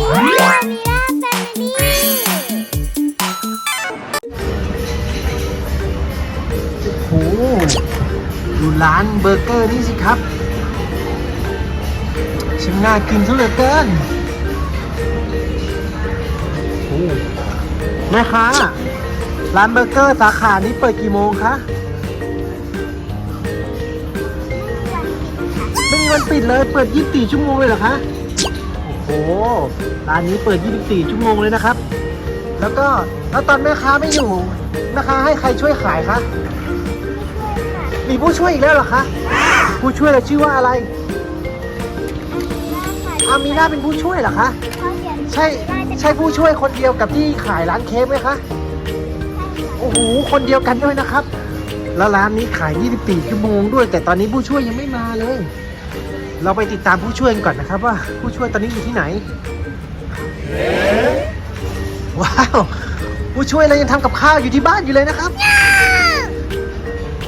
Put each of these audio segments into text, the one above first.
ดีค่ะมีราแฟมิลี่โอ้โหดูร้านเบอร์เกอร์นี่สิครับช่างน่ากินซะเหลือเกินโอ้แม่ค้าร้านเบอร์เกอร์สาขานี้เปิดกี่โมงคะไม่มีวันปิดเลย เปิด 24 ชั่วโมงเลยเหรอคะ โอ้โหร้านนี้เปิด 24 ชั่วโมงเลยนะครับ แล้วก็แล้วตอนแม่ค้าไม่อยู่แม่ค้าให้ใครช่วยขายคะมีผู้ช่วยอีกแล้วเหรอคะผู้ช่วยเราชื่อว่าอะไรอามีน่าเป็นผู้ช่วยเหรอคะใช่ใช่ผู้ช่วยคนเดียวกับที่ขายร้านเค้กไหมคะโอ้โหคนเดียวกันด้วยนะครับ แล้วร้านนี้ขาย 24 ชั่วโมงด้วย แต่ตอนนี้ผู้ช่วยยังไม่มาเลย เราไปติดตามผู้ช่วยกันก่อนนะครับว่าผู้ช่วยตอนนี้อยู่ที่ไหนว้าว ผู้ช่วยเรายังทำกับข้าวอยู่ที่บ้านอยู่เลยนะครับ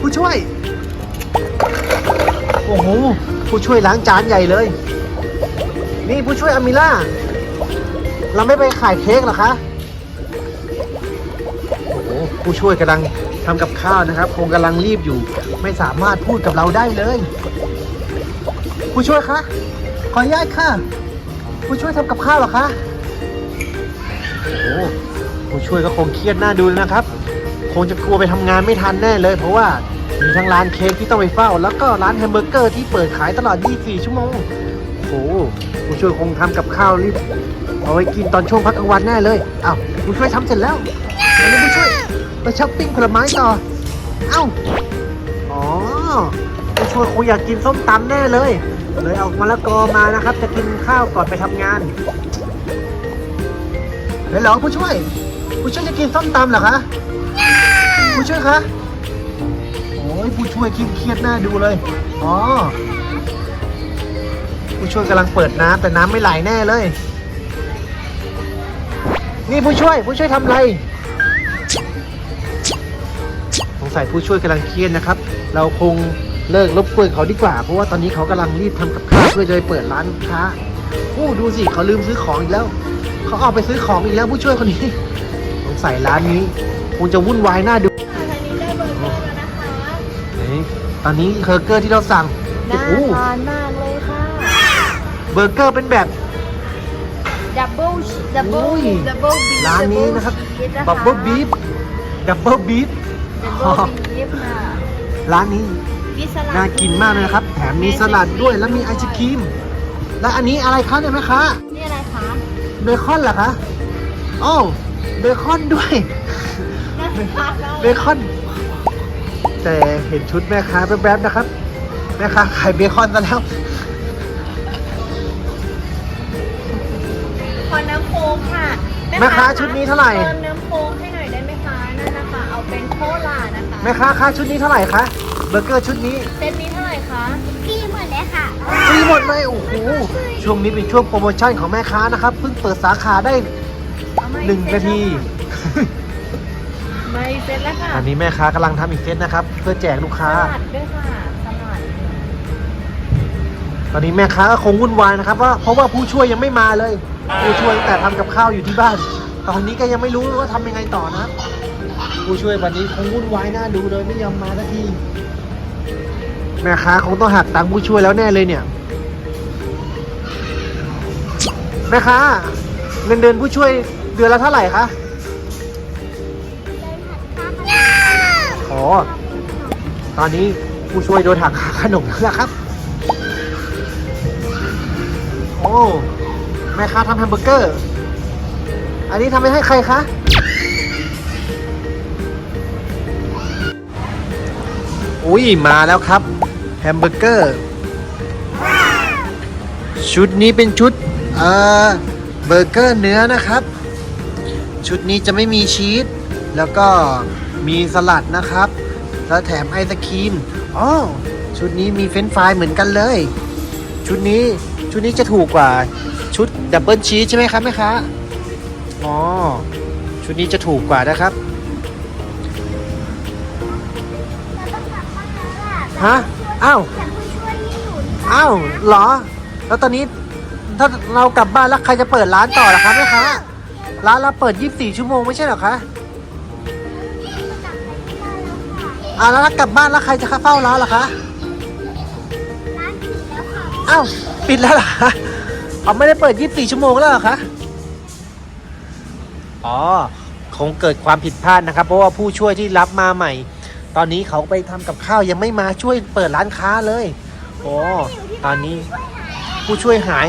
ผู้ช่วย โอ้โห ผู้ช่วยล้างจานใหญ่เลย นี่ผู้ช่วยอามิล่า เราไม่ไปขายเค้กหรอคะโอ้โหผู้ช่วยกำลังทำกับข้าวนะครับ คงกำลังรีบอยู่ ไม่สามารถพูดกับเราได้เลย ผู้ช่วยคะ ขออนุญาตค่ะ ผู้ช่วยทำกับข้าวเหรอคะ โอ้โหผู้ช่วยก็คงเครียดหน้าดูเลยนะครับ คงจะกลัวไปทำงานไม่ทันแน่เลย เพราะว่ามีทั้งร้านเค้กที่ต้องไปเฝ้า แล้วก็ร้านแฮมเบอร์เกอร์ที่เปิดขายตลอด 24 ชั่วโมง โอ้โหผู้ช่วยคงทำกับข้าวรีบเอาไว้กินตอนช่วงพักกลางวันแน่เลยอ้าวผู้ช่วยทำเสร็จแล้วตอนนี้ผู้ช่วยไปช้อปปิ้งผลไม้ต่อ เอ้า อ๋อผู้ช่วยคงอยากกินส้มตำแน่เลย เลยเอามะละกอมานะครับ จะกินข้าวก่อนไปทำงานเฮ้ยเหรอผู้ช่วย ผู้ช่วยจะกินส้มตำเหรอคะผู้ช่วยคะโอ้ยผู้ช่วยเครียดหน้าดูเลยอ๋อผู้ช่วยกำลังเปิดน้ำแต่น้ำไม่ไหลแน่เลย นี่ผู้ช่วยผู้ช่วยทำอะไรสงสัยผู้ช่วยกำลังเครียดนะครับ เราคง เลิกรบกวนเขาดีกว่า เพราะว่าตอนนี้เขากำลังรีบทำกับข้าวเพื่อจะไปเปิดร้านค้าโอ้ดูสิเขาลืมซื้อของอีกแล้ว เขาออกไปซื้อของอีกแล้วผู้ช่วยคนนี้สงสัยร้านนี้คงจะวุ่นวายน่าดูทางนี้ได้เบอร์เกอร์แล้วนะคะไหนตอนนี้เบอร์เกอร์ที่เราสั่งน่าโอ้โหทานมากเลยค่ะ เบอร์เกอร์เป็นแบบดับเบิลดับเบิลอุ้ยดับเบิลบีร้านนี้นะครับบับเบิลบีฟดับเบิลบีฟดับเบิลบีฟค่ะร้านนี้ มีสลัดน่ากินมากเลยนะครับ แถมมีสลัดด้วยแล้วมีไอศครีม และอันนี้อะไรคะเนี่ยแม่ค้านี่อะไรคะเบคอนเหรอคะอ้าวเบคอนด้วยน่าทานเบคอน แต่เห็นชุดแม่ค้าแป๊บๆนะครับ แม่ค้าขายเบคอนซะแล้วขอน้ำโค้กค่ะแม่ค้าชุดนี้เท่าไหร่เติมน้ำโค้กให้หน่อยได้ไหมคะนั่นนะคะเอาเป็นโคลานะคะแม่ค้าคะชุดนี้เท่าไหร่คะ เบอร์เกอร์ชุดนี้เซตนี้เท่าไหร่คะฟรีหมดเลยค่ะฟรีหมดเลยโอ้โหช่วงนี้เป็นช่วงโปรโมชั่นของแม่ค้านะครับเพิ่งเปิดสาขาได้เอามาหนึ่งนาทีไม่เซ็ตแล้วค่ะอันนี้แม่ค้ากำลังทำอีกเซตนะครับ เพื่อแจกลูกสค้าลัดด้วยค่ะสลัดตอนนี้แม่ค้าก็คงวุ่นวายนะครับว่าเพราะว่าผู้ช่วยยังไม่มาเลย ผู้ช่วยตั้งแต่ทำกับข้าวอยู่ที่บ้าน ตอนนี้ก็ยังไม่รู้ว่าทำยังไงต่อนะครับผู้ช่วยวันนี้คงวุ่นวายน่าดูเลยไม่ยอมมาสักที แม่ค้าคงต้องหักตังค์ผู้ช่วยแล้วแน่เลยเนี่ย แม่ค้าเงินเดือนผู้ช่วยเดือนละเท่าไหร่คะอ๋อ ตอนนี้ผู้ช่วยโดนหักค่าขนมแล้วครับ โอ้แม่ค้าทำแฮมเบอร์เกอร์ อันนี้ทำไปให้ใครคะอุ้ยมาแล้วครับ แฮมเบอร์เกอร์ ชุดนี้เป็นชุดเอ่อเบอร์เกอร์เนื้อนะครับ ชุดนี้จะไม่มีชีสแล้วก็มีสลัดนะครับ แล้วแถมไอศครีมอ๋อชุดนี้มีเฟรนช์ฟรายเหมือนกันเลย ชุดนี้ชุดนี้จะถูกกว่าชุดดับเบิลชีสใช่ไหมครับแม่ค้าอ๋อชุดนี้จะถูกกว่านะครับ ฮะ อ้าวอ้าวเหรอ แล้วตอนนี้ถ้าเรากลับบ้านแล้วใครจะเปิดร้านต่อล่ะคะแม่ค้าร้านเราเปิด 24 ชั่วโมงไม่ใช่เหรอคะอ่าแล้วถ้ากลับบ้านแล้วใครจะเฝ้าร้านล่ะคะร้านผิดแล้วค่ะอ้าวปิดแล้วเหรอคะเขาไม่ได้เปิด 24 ชั่วโมงแล้วเหรอคะอ๋อคงเกิดความผิดพลาดนะครับ เพราะว่าผู้ช่วยที่รับมาใหม่ ตอนนี้เขาไปทำกับข้าวยังไม่มาช่วยเปิดร้านค้าเลย โอ้ตอนนี้ผู้ช่วยหาย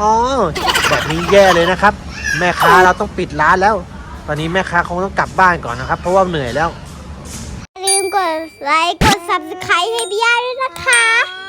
อ๋อ แบบนี้แย่เลยนะครับ แม่ค้าเราต้องปิดร้านแล้ว ตอนนี้แม่ค้าคงต้องกลับบ้านก่อนนะครับ เพราะว่าเหนื่อยแล้วอย่าลืมกดไลค์ กด subscribe ให้พี่ย่าด้วยนะคะ